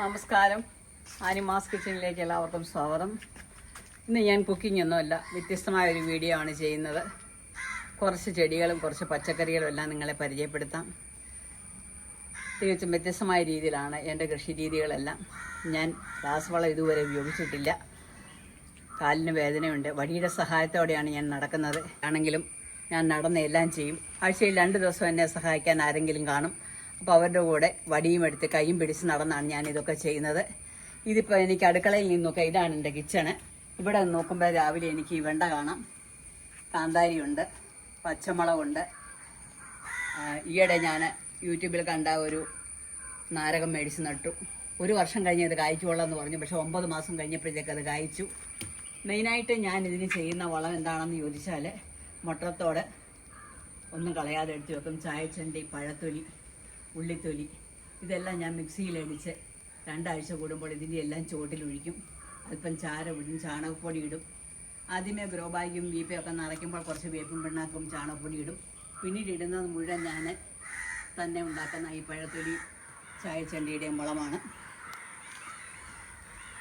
നമസ്കാരം. ആനിമാസ് കിച്ചണിലേക്ക് എല്ലാവർക്കും സ്വാഗതം. ഇന്ന് ഞാൻ കുക്കിംഗ് ഒന്നുമല്ല വ്യത്യസ്തമായ ഒരു വീഡിയോ ആണ് ചെയ്യുന്നത്. കുറച്ച് ചെടികളും കുറച്ച് പച്ചക്കറികളും എല്ലാം നിങ്ങളെ പരിചയപ്പെടുത്താം. തികച്ചും വ്യത്യസ്തമായ രീതിയിലാണ് എന്റെ കൃഷി രീതികളെല്ലാം. ഞാൻ രാസവളം ഇതുവരെ ഉപയോഗിച്ചിട്ടില്ല. കാലിന് വേദനയുണ്ട്. വടിയുടെ സഹായത്തോടെയാണ് ഞാൻ നടക്കുന്നത്. ആണെങ്കിലും ഞാൻ നടന്ന് എല്ലാം ചെയ്യും. ആഴ്ചയിൽ രണ്ട് ദിവസം എന്നെ സഹായിക്കാൻ ആരെങ്കിലും കാണും. അപ്പോൾ അവരുടെ കൂടെ വടിയും എടുത്ത് കൈയും പിടിച്ച് നടന്നാണ് ഞാൻ ഇതൊക്കെ ചെയ്യുന്നത്. ഇതിപ്പോൾ എനിക്ക് അടുക്കളയിൽ നിന്നൊക്കെ ഇതാണ് എന്റെ കിച്ചണ്. ഇവിടെ നോക്കുമ്പോൾ രാവിലെ എനിക്ക് വെണ്ട കാണാം. കാന്താരിയുണ്ട് പച്ചമുളകുണ്ട്. ഈയിടെ ഞാൻ യൂട്യൂബിൽ കണ്ട ഒരു നാരകം മേടിച്ച് നട്ടു. ഒരു വർഷം കഴിഞ്ഞ് അത് എന്ന് പറഞ്ഞു. പക്ഷെ ഒമ്പത് മാസം കഴിഞ്ഞപ്പോഴത്തേക്ക് അത് കായ്ച്ചു. മെയിനായിട്ട് ഞാൻ ഇതിന് ചെയ്യുന്ന വളം എന്താണെന്ന് ചോദിച്ചാൽ മുട്ടത്തോട് ഒന്നും കളയാതെ എടുത്ത് വെക്കും. ചായച്ചണ്ടി പഴത്തൊലി ഉള്ളിത്തൊലി. ഇതെല്ലാം ഞാൻ മിക്സിയിലടിച്ച് രണ്ടാഴ്ച കൂടുമ്പോൾ ഇതിന്റെ എല്ലാം ചുവട്ടിലൊഴിക്കും അല്പം ചാരമിടും ചാണകപ്പൊടി ഇടും. ആദ്യമേ ഗ്രോ ബാഗും വീപ്പയും ഒക്കെ നിറയ്ക്കുമ്പോൾ കുറച്ച് വേപ്പും പിണ്ണാക്കും ചാണകപ്പൊടി ഇടും. പിന്നീട് ഇടുന്നത് മുഴുവൻ ഞാൻ തന്നെ ഉണ്ടാക്കുന്ന ഈ പഴത്തൊലി ചായച്ചണ്ടിയുടെയും വളമാണ്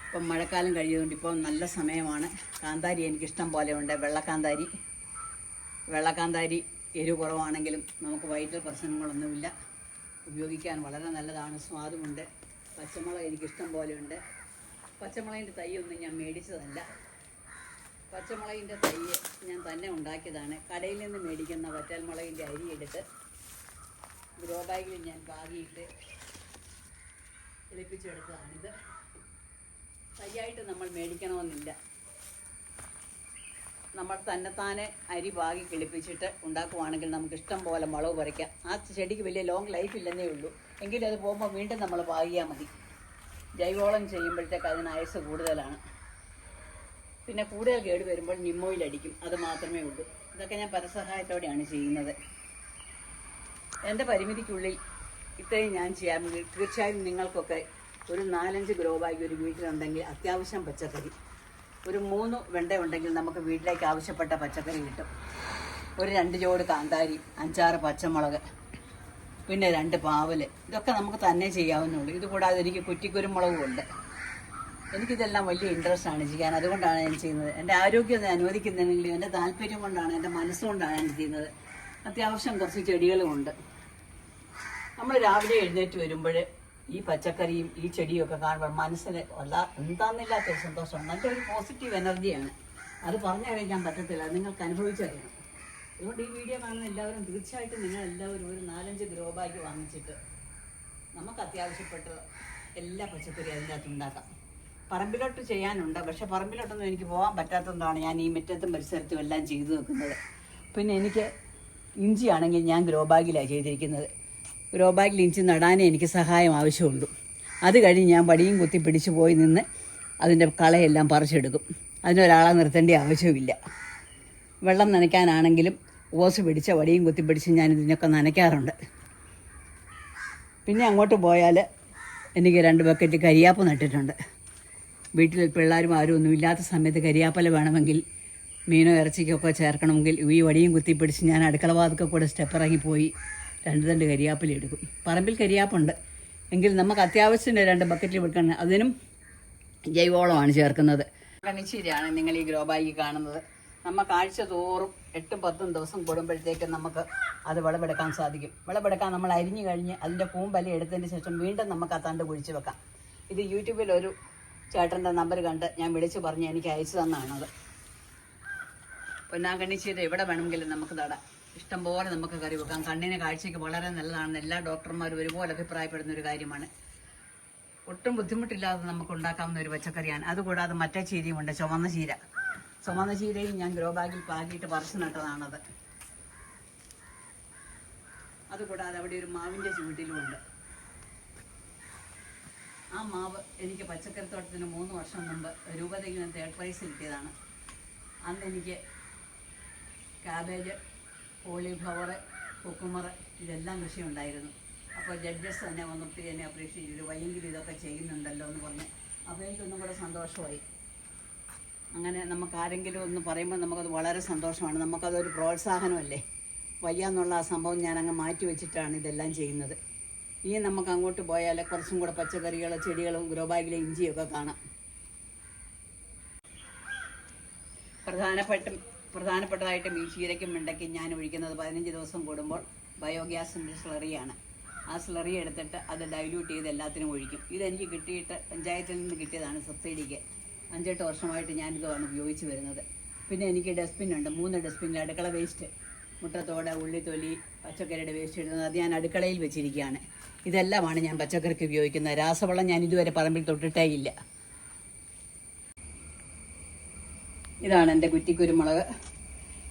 ഇപ്പം മഴക്കാലം കഴിയതുകൊണ്ട് ഇപ്പോൾ നല്ല സമയമാണ്. കാന്താരി എനിക്കിഷ്ടം പോലെ ഉണ്ട്. വെള്ളക്കാന്താരി. വെള്ളക്കാന്താരി എരിവ് കുറവാണെങ്കിലും നമുക്ക് വയറ്റിൽ പ്രശ്നങ്ങളൊന്നുമില്ല. ഉപയോഗിക്കാൻ വളരെ നല്ലതാണ്. സ്വാദുമുണ്ട്. പച്ചമുളക് എനിക്കിഷ്ടം പോലെ ഉണ്ട് പച്ചമുളകിന്റെ തൈയൊന്നും ഞാൻ മേടിച്ചതല്ല. പച്ചമുളകിന്റെ തൈ ഞാൻ തന്നെ ഉണ്ടാക്കിയതാണ്. കടയിൽ നിന്ന് മേടിക്കുന്ന വറ്റൽമുളകിന്റെ അരി എടുത്ത് ഗ്രോ ബാഗിൽ ഞാൻ പാകിയിട്ട് കിളിപ്പിച്ചെടുത്തതാണിത് തൈയായിട്ട് നമ്മൾ മേടിക്കണമെന്നില്ല. നമ്മൾ തന്നെത്താനെ അരി പാകി കിളിപ്പിച്ചിട്ട് ഉണ്ടാക്കുവാണെങ്കിൽ നമുക്ക് ഇഷ്ടം പോലെ മുളക് പറിക്കാം. ആ ചെടിക്ക് വലിയ ലോങ് ലൈഫ് ഇല്ലെന്നേ ഉള്ളൂ. എങ്കിലും അത് പോകുമ്പോൾ വീണ്ടും നമ്മൾ പാകിയാൽ മതി. ജൈവവളം ചെയ്യുമ്പോഴത്തേക്ക് അതിന് ആയുസ് കൂടുതലാണ്. പിന്നെ കൂടുതൽ കേട് വരുമ്പോൾ നിമ്മോയിൽ അടിക്കും. അത് മാത്രമേ ഉള്ളൂ. ഇതൊക്കെ ഞാൻ പരസഹായത്തോടെയാണ് ചെയ്യുന്നത്. എന്റെ പരിമിതിക്കുള്ളിൽ ഇത്രയും ഞാൻ ചെയ്യാമെങ്കിൽ തീർച്ചയായും നിങ്ങൾക്കൊക്കെ ഒരു നാലഞ്ച് ഗ്രോ ബാഗ് ഒരു വീട്ടിലുണ്ടെങ്കിൽ അത്യാവശ്യം പച്ചക്കറി. ഒരു മൂന്ന് വെണ്ട ഉണ്ടെങ്കിൽ നമുക്ക് വീട്ടിലേക്ക് ആവശ്യപ്പെട്ട പച്ചക്കറി കിട്ടും. ഒരു രണ്ട് ജോഡ് കാന്താരി അഞ്ചാറ് പച്ചമുളക് പിന്നെ രണ്ട് പാവൽ. ഇതൊക്കെ നമുക്ക് തന്നെ ചെയ്യാവുന്നുള്ളൂ. ഇത് കൂടാതെ എനിക്ക് കുറ്റിക്കുരുമുളകും ഉണ്ട്. എനിക്കിതെല്ലാം വലിയ ഇൻട്രസ്റ്റ് ആണ് ചെയ്യാൻ. അതുകൊണ്ടാണ് ഞാൻ ചെയ്യുന്നത്. എന്റെ ആരോഗ്യം അത് അനുവദിക്കുന്നില്ലെങ്കിലും എന്റെ താല്പര്യം കൊണ്ടാണ് എന്റെ മനസ്സുകൊണ്ടാണ് ഞാൻ ചെയ്യുന്നത്. അത്യാവശ്യം കുറച്ച് ചെടികളും ഉണ്ട്. നമ്മൾ രാവിലെ എഴുന്നേറ്റ് വരുമ്പോൾ ഈ പച്ചക്കറിയും ഈ ചെടിയും ഒക്കെ കാണുമ്പോൾ മനസ്സിന് വല്ല എന്താന്നില്ലാത്തൊരു സന്തോഷമാണ് നല്ലൊരു പോസിറ്റീവ് എനർജിയാണ് അത് പറഞ്ഞു കഴിക്കാൻ പറ്റത്തില്ല. നിങ്ങൾക്ക് അനുഭവിച്ചറിയണം. അതുകൊണ്ട് ഈ വീഡിയോ കാണുന്ന എല്ലാവരും തീർച്ചയായിട്ടും നിങ്ങൾ എല്ലാവരും ഒരു നാലഞ്ച് ഗ്രോ ബാഗ് വാങ്ങിച്ചിട്ട് നമുക്ക് അത്യാവശ്യപ്പെട്ട് എല്ലാ പച്ചക്കറിയും അതിന്റെ അകത്ത് ഉണ്ടാക്കാം. പറമ്പിലോട്ട് ചെയ്യാനുണ്ട്. പക്ഷെ പറമ്പിലോട്ടൊന്നും എനിക്ക് പോകാൻ പറ്റാത്തതുകൊണ്ടാണ് ഞാൻ ഈ മുറ്റത്തും പരിസരത്തും എല്ലാം ചെയ്തു വെക്കുന്നത്. പിന്നെ എനിക്ക് ഇഞ്ചി ആണെങ്കിൽ ഞാൻ ഗ്രോ ബാഗിലാണ് ചെയ്തിരിക്കുന്നത്. ഗ്രോ ബാഗിൽ ഇഞ്ചി നടാനേ എനിക്ക് സഹായം ആവശ്യമുള്ളൂ അത് കഴിഞ്ഞ് ഞാൻ പടിയും കുത്തി പിടിച്ചു പോയി നിന്ന് അതിന്റെ കളയെല്ലാം പറിച്ചെടുക്കും. അതിനൊരാളെ നിർത്തേണ്ട ആവശ്യമില്ല വെള്ളം നനയ്ക്കാനാണെങ്കിലും ഓസ് പിടിച്ച വടിയും കുത്തി പിടിച്ച് ഞാൻ ഇതിനൊക്കെ നനയ്ക്കാറുണ്ട്. പിന്നെ അങ്ങോട്ട് പോയാൽ എനിക്ക് രണ്ട് ബക്കറ്റ് കരിയാപ്പ് നട്ടിട്ടുണ്ട്. വീട്ടിൽ പിള്ളേരും ആരും ഒന്നും ഇല്ലാത്ത സമയത്ത് കരിയാപ്പല വേണമെങ്കിൽ മീനോ ഇറച്ചിക്കൊക്കെ ചേർക്കണമെങ്കിൽ ഈ വടിയും കുത്തിപ്പിടിച്ച് ഞാൻ അടുക്കളവാതൊക്കെ കൂടെ സ്റ്റെപ്പ് ഇറങ്ങി പോയി രണ്ട് രണ്ട് കരിയാപ്പല എടുക്കും. പറമ്പിൽ കരിയാപ്പുണ്ട്. എങ്കിൽ നമുക്ക് അത്യാവശ്യത്തിന് രണ്ട് ബക്കറ്റിൽ വെക്കണം അതിനും ജൈവവളമാണ് ചേർക്കുന്നത്. കണിച്ചീരയാണ് നിങ്ങൾ ഈ ഗ്രോ ബാഗിൽ കാണുന്നത്. നമുക്ക് ആഴ്ച തോറും എട്ടും പത്തും ദിവസം കൂടുമ്പോഴത്തേക്ക് നമുക്ക് അത് വിളവെടുക്കാൻ സാധിക്കും. വിളവെടുക്കാൻ നമ്മൾ അരിഞ്ഞു കഴിഞ്ഞ് അതിന്റെ പൂമ്പലി എടുത്തതിന് ശേഷം വീണ്ടും നമുക്ക് ആ തണ്ട് കുഴിച്ച് വെക്കാം. ഇത് യൂട്യൂബിൽ ഒരു ചേട്ടന്റെ നമ്പർ കണ്ട് ഞാൻ വിളിച്ച് പറഞ്ഞ് എനിക്ക് അയച്ചു തന്നാണത്. പൊന്നാങ്കണ്ണിച്ചീര എവിടെ വേണമെങ്കിലും നമുക്ക് നടാം. ഇഷ്ടംപോലെ നമുക്ക് കറി വെക്കാം. കണ്ണിന് കാഴ്ചയ്ക്ക് വളരെ നല്ലതാണെന്ന് എല്ലാ ഡോക്ടർമാരും ഒരുപോലെ അഭിപ്രായപ്പെടുന്ന ഒരു കാര്യമാണ്. ഒട്ടും ബുദ്ധിമുട്ടില്ലാതെ നമുക്ക് ഉണ്ടാക്കാവുന്ന ഒരു പച്ചക്കറിയാണ്. അതുകൂടാതെ മറ്റേ ചീരയുമുണ്ട് ചുവന്ന ചീര. ചുവന്ന ചീരയും ഞാൻ ഗ്രോ ബാഗിൽ പാകിയിട്ട് പറിച്ചു നട്ടതാണത്. അതുകൂടാതെ അവിടെ ഒരു മാവിന്റെ ചുവട്ടിലുമുണ്ട് ആ മാവ് എനിക്ക് പച്ചക്കറി തോട്ടത്തിന് മൂന്ന് വർഷം മുമ്പ് രൂപതയിൽ നിന്ന് തേർഡ് പ്രൈസ് കിട്ടിയതാണ് അന്ന് എനിക്ക് കാബേജ് കോളിഫ്ലവർ കുക്കുമർ ഇതെല്ലാം കൃഷി ഉണ്ടായിരുന്നു അപ്പോൾ ജഡ്ജസ് തന്നെ വന്ന് ഒത്തിരി എന്നെ അപ്രീഷിയേറ്റ് ചെയ്തു. വയ്യെങ്കിൽ ഇതൊക്കെ ചെയ്യുന്നുണ്ടല്ലോ എന്ന് പറഞ്ഞ്. അപ്പോൾ എനിക്കൊന്നും കൂടെ സന്തോഷമായി. അങ്ങനെ നമുക്ക് ആരെങ്കിലും ഒന്ന് പറയുമ്പോൾ നമുക്കത് വളരെ സന്തോഷമാണ്. നമുക്കതൊരു പ്രോത്സാഹനമല്ലേ? വയ്യ എന്നുള്ള ആ സംഭവം ഞാൻ അങ്ങ് മാറ്റി വെച്ചിട്ടാണ് ഇതെല്ലാം ചെയ്യുന്നത്. ഇനി നമുക്ക് അങ്ങോട്ട് പോയാൽ കുറച്ചും കൂടെ പച്ചക്കറികളും ചെടികളും ഗ്രോ ബാഗിലെ ഇഞ്ചിയൊക്കെ കാണാം. പ്രധാനപ്പെട്ട പ്രധാനപ്പെട്ടതായിട്ടും ഈ ചീരയ്ക്കും വെണ്ടയ്ക്കും ഞാൻ ഒഴിക്കുന്നത് പതിനഞ്ച് ദിവസം കൂടുമ്പോൾ ബയോഗ്യാസിന്റെ സ്ലറിയാണ് ആ സ്ലറി എടുത്തിട്ട് അത് ഡൈല്യൂട്ട് ചെയ്ത് എല്ലാത്തിനും ഒഴിക്കും. ഇതെനിക്ക് കിട്ടിയിട്ട് പഞ്ചായത്തിൽ നിന്ന് കിട്ടിയതാണ് സബ്സിഡിക്ക്. അഞ്ചെട്ട് വർഷമായിട്ട് ഞാനിതാണ് ഉപയോഗിച്ച് വരുന്നത്. പിന്നെ എനിക്ക് ഡസ്റ്റ്ബിൻ ഉണ്ട്. മൂന്ന് ഡസ്റ്റ്ബിൻ അടുക്കള വേസ്റ്റ് മുട്ടത്തോട് ഉള്ളിത്തൊലി പച്ചക്കറിയുടെ വേസ്റ്റ് ഇടുന്നത് അത് ഞാൻ അടുക്കളയിൽ വെച്ചിരിക്കുകയാണ്. ഇതെല്ലാമാണ് ഞാൻ പച്ചക്കറിക്ക് ഉപയോഗിക്കുന്നത്. രാസവളം ഞാൻ ഇതുവരെ പറമ്പിൽ തൊട്ടിട്ടേ ഇല്ല. ഇതാണ് എന്റെ കുറ്റി കുരുമുളക്.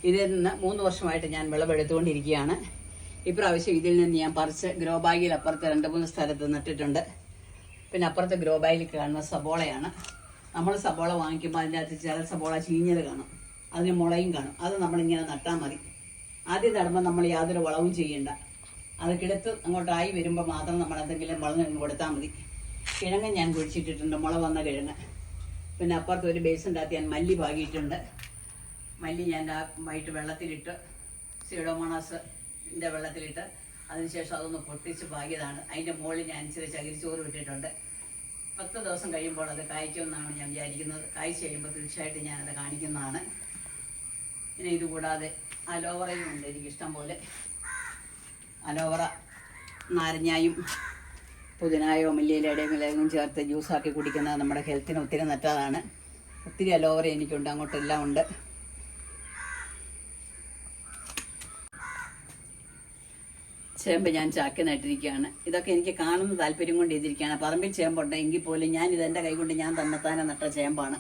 ഇതിൽ നിന്ന് മൂന്ന് വർഷമായിട്ട് ഞാൻ വിളവെടുത്തുകൊണ്ടിരിക്കുകയാണ്. ഇപ്രാവശ്യം ഇതിൽ നിന്ന് ഞാൻ പറിച്ച് ഗ്രോ ബാഗിൽ അപ്പുറത്ത് രണ്ട് മൂന്ന് സ്ഥലത്ത് നട്ടിട്ടുണ്ട്. പിന്നെ അപ്പുറത്ത് ഗ്രോ ബാഗിൽ കാണുന്ന സബോളയാണ്. നമ്മൾ സബോള വാങ്ങിക്കുമ്പോൾ അതിന്റെ അകത്ത് ചില സബോള ചീഞ്ഞത് കാണും. അതിന് മുളയും കാണും. അത് നമ്മളിങ്ങനെ നട്ടാൽ മതി. ആദ്യം നടുമ്പോൾ നമ്മൾ യാതൊരു വളവും ചെയ്യണ്ട. അത് കിടത്ത് അങ്ങോട്ടായി വരുമ്പോൾ മാത്രം നമ്മൾ എന്തെങ്കിലും വളം കൊടുത്താൽ മതി. കിഴങ്ങ് ഞാൻ കുഴിച്ചിട്ടിട്ടുണ്ട്. മുള വന്ന കിഴങ്ങ്. പിന്നെ അപ്പുറത്ത് ഒരു ബേസ് ഉണ്ടാക്കി ഞാൻ മല്ലി പാകിയിട്ടുണ്ട് മല്ലി ഞാൻ ആ വൈകിട്ട് വെള്ളത്തിലിട്ട് സീഡോമോണാസിന്റെ വെള്ളത്തിലിട്ട് അതിനുശേഷം അതൊന്ന് പൊട്ടിച്ച് പാകിയതാണ്. അതിന്റെ മുകളിൽ ഞാൻ ഇച്ചിരി ചകിരിച്ചോറ് ഇട്ടിട്ടുണ്ട്. പത്ത് ദിവസം കഴിയുമ്പോൾ അത് കായ്ക്കുമെന്നാണ് ഞാൻ വിചാരിക്കുന്നത്. കായ്ച്ച് കഴിയുമ്പോൾ തീർച്ചയായിട്ടും ഞാനത് കാണിക്കുന്നതാണ്. പിന്നെ ഇതുകൂടാതെ അലോവറയും ഉണ്ട് എനിക്കിഷ്ടം പോലെ. അലോവറ നാരങ്ങായും പുതിനായോ മല്ലിയിലയുടെയും ഇലയും ചേർത്ത് ജ്യൂസാക്കി കുടിക്കുന്നത് നമ്മുടെ ഹെൽത്തിന് ഒത്തിരി നല്ലതാണ്. ഒത്തിരി അലോവറ എനിക്കുണ്ട് അങ്ങോട്ടെല്ലാം ഉണ്ട്. ചേമ്പ് ഞാൻ ചാക്കി നട്ടിരിക്കുകയാണ് ഇതൊക്കെ എനിക്ക് കാണുന്ന താല്പര്യം കൊണ്ട് ചെയ്തിരിക്കുകയാണ്. പറമ്പിൽ ചേമ്പുണ്ട് എങ്കിൽ പോലും ഞാൻ ഇതെന്റെ കൈ കൊണ്ട് ഞാൻ തന്നെത്താനെ നട്ട ചേമ്പാണ്.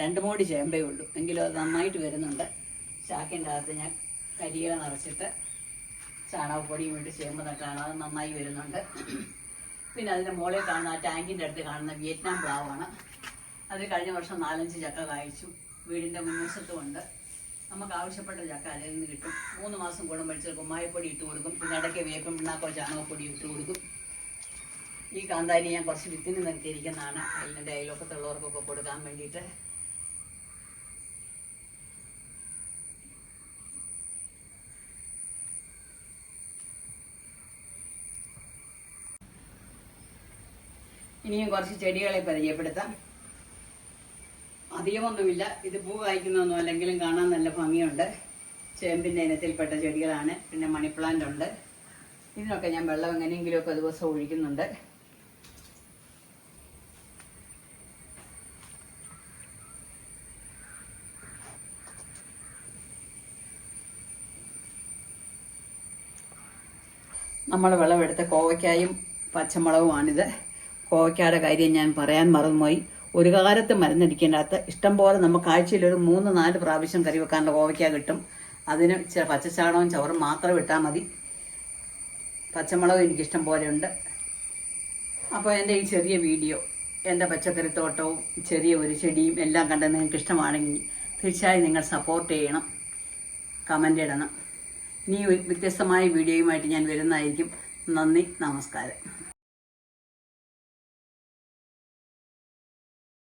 രണ്ട് മോടി ചേമ്പേ ഉള്ളൂ. എങ്കിലും അത് നന്നായിട്ട് വരുന്നുണ്ട്. ചാക്കിന്റെ അകത്ത് ഞാൻ കരിയില നിറച്ചിട്ട് ചാണകപ്പൊടിയും ഇട്ട് ചേമ്പ് നട്ടാണ്. അത് നന്നായി വരുന്നുണ്ട്. പിന്നെ അതിന്റെ മുകളിൽ കാണുന്ന ആ ടാങ്കിന്റെ അടുത്ത് കാണുന്ന വിയറ്റ്നാം പ്ലാവാണ്. അത് കഴിഞ്ഞ വർഷം നാലഞ്ച് ചക്ക കായ്ച്ചു. വീടിന്റെ മുൻവശത്തും ഉണ്ട് നമുക്ക് ആവശ്യപ്പെട്ട ചക്ക അതിൽ നിന്ന് കിട്ടും. മൂന്ന് മാസം കൂടുമ്പോഴത്തെ കുമ്മായപ്പൊടി ഇട്ട് കൊടുക്കും. പിന്നെ ഇടയ്ക്ക് വേപ്പം പിണ്ണാക്കോ ചാണകപ്പൊടി ഇട്ട് കൊടുക്കും. ഈ കാന്താരി ഞാൻ കുറച്ച് വിത്തിന് നിർത്തിയിരിക്കുന്നതാണ്. അതിന്റെ അയൽവക്കത്തുള്ളവർക്കൊക്കെ കൊടുക്കാൻ വേണ്ടിയിട്ട് ഇനിയും കുറച്ച് ചെടികളെ പരിചയപ്പെടുത്താം. അധികമൊന്നുമില്ല. ഇത് പൂ കായ്ക്കുന്നൊന്നും അല്ലെങ്കിലും കാണാൻ നല്ല ഭംഗിയുണ്ട്. ചേമ്പിന്റെ ഇനത്തിൽപ്പെട്ട ചെടികളാണ്. പിന്നെ മണിപ്ലാന്റ് ഉണ്ട്. ഇതിനൊക്കെ ഞാൻ വെള്ളം എങ്ങനെയെങ്കിലുമൊക്കെ ദിവസം ഒഴിക്കുന്നുണ്ട്. നമ്മൾ വിളവെടുത്ത കോവയ്ക്കായും പച്ചമുളകുമാണിത്. കോവയ്ക്കയുടെ കാര്യം ഞാൻ പറയാൻ മറന്നുപോയി. ഒരു കാലത്ത് മരുന്നടിക്കേണ്ടാത്ത ഇഷ്ടം പോലെ നമുക്ക് ആഴ്ചയിൽ ഒരു മൂന്ന് നാല് പ്രാവശ്യം കറി വെക്കാനുള്ള കോവയ്ക്ക കിട്ടും. അതിന് ഇച്ചിരി പച്ചച്ചാണകവും ചവറും മാത്രം ഇട്ടാൽ മതി. പച്ചമുളകും എനിക്കിഷ്ടം പോലെ ഉണ്ട് അപ്പോൾ എന്റെ ഈ ചെറിയ വീഡിയോ എന്റെ പച്ചക്കറിത്തോട്ടവും ചെറിയ ഒരു ചെടിയും എല്ലാം കണ്ട് നിങ്ങൾക്ക് ഇഷ്ടമാണെങ്കിൽ തീർച്ചയായും നിങ്ങൾ സപ്പോർട്ട് ചെയ്യണം. കമന്റ് ഇടണം. ഇനി വ്യത്യസ്തമായ വീഡിയോയുമായിട്ട് ഞാൻ വരുന്നതായിരിക്കും. നന്ദി നമസ്കാരം.